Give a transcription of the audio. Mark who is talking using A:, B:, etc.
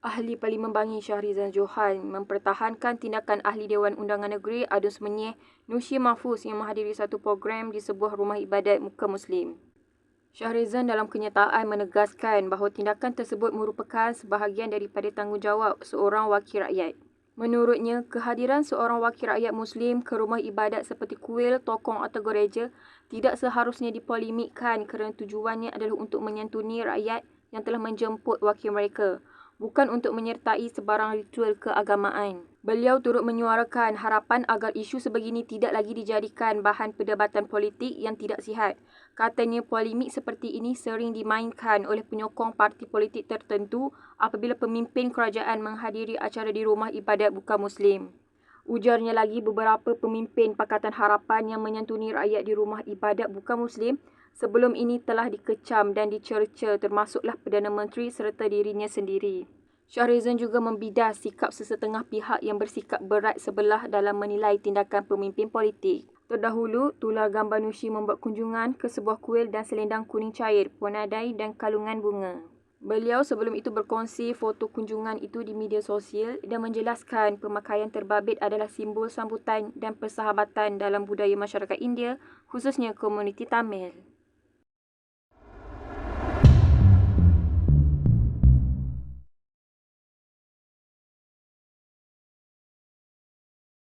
A: Ahli Parlimen Bangi Syahrizan Johan mempertahankan tindakan Ahli Dewan Undangan Negeri Adun Semenyih Nushi Mahfuz yang menghadiri satu program di sebuah rumah ibadat muka Muslim. Syahrizan dalam kenyataan menegaskan bahawa tindakan tersebut merupakan sebahagian daripada tanggungjawab seorang wakil rakyat. Menurutnya, kehadiran seorang wakil rakyat Muslim ke rumah ibadat seperti kuil, tokong atau gereja tidak seharusnya dipolemikkan kerana tujuannya adalah untuk menyantuni rakyat yang telah menjemput wakil mereka bukan untuk menyertai sebarang ritual keagamaan. Beliau turut menyuarakan harapan agar isu sebegini tidak lagi dijadikan bahan perdebatan politik yang tidak sihat. Katanya polemik seperti ini sering dimainkan oleh penyokong parti politik tertentu apabila pemimpin kerajaan menghadiri acara di rumah ibadat bukan Muslim. Ujarnya lagi beberapa pemimpin Pakatan Harapan yang menyantuni rakyat di rumah ibadat bukan Muslim sebelum ini telah dikecam dan dicerca termasuklah Perdana Menteri serta dirinya sendiri. Syahrizan juga membidah sikap sesetengah pihak yang bersikap berat sebelah dalam menilai tindakan pemimpin politik. Terdahulu, Tular Gambar Nushi membuat kunjungan ke sebuah kuil dan selendang kuning cair, ponadai dan kalungan bunga. Beliau sebelum itu berkongsi foto kunjungan itu di media sosial dan menjelaskan pemakaian terbabit adalah simbol sambutan dan persahabatan dalam budaya masyarakat India, khususnya komuniti Tamil.